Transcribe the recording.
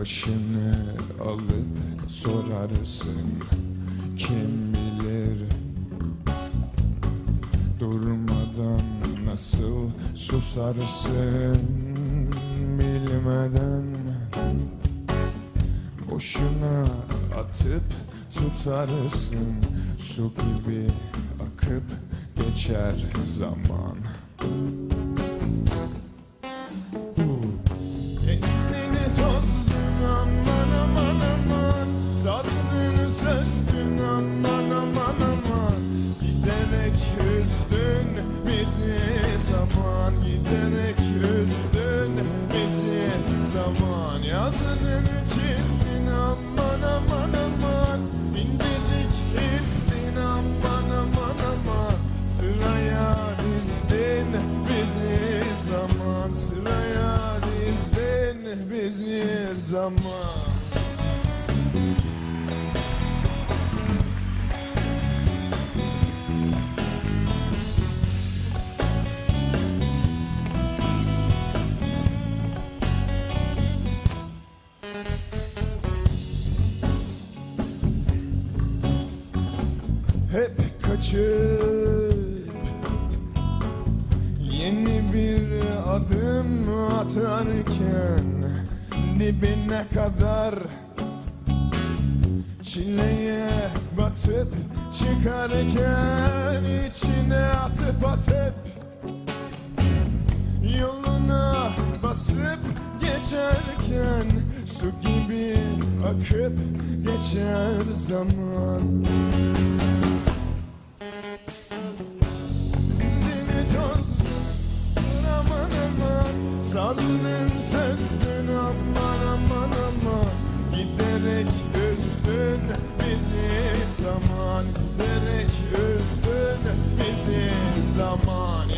Başını alıp sorarsın Kim bilir? Durmadan nasıl susarsın Bilmeden? Boşuna atıp tutarsın Su gibi akıp geçer zaman zaman Yazını çizdin aman aman aman. İncecik izdin aman aman aman. Sıraya dizdin bizi zaman. Sıraya dizdin bizi zaman Hep kaçıp Yeni bir adım atarken Dibine kadar Çileye batıp çıkarken içine atıp atıp Yoluna basıp geçerken Su gibi akıp geçer zaman Sazının sözdün aman aman aman. Giderek üstün bizi zaman. Giderek üstün bizi zaman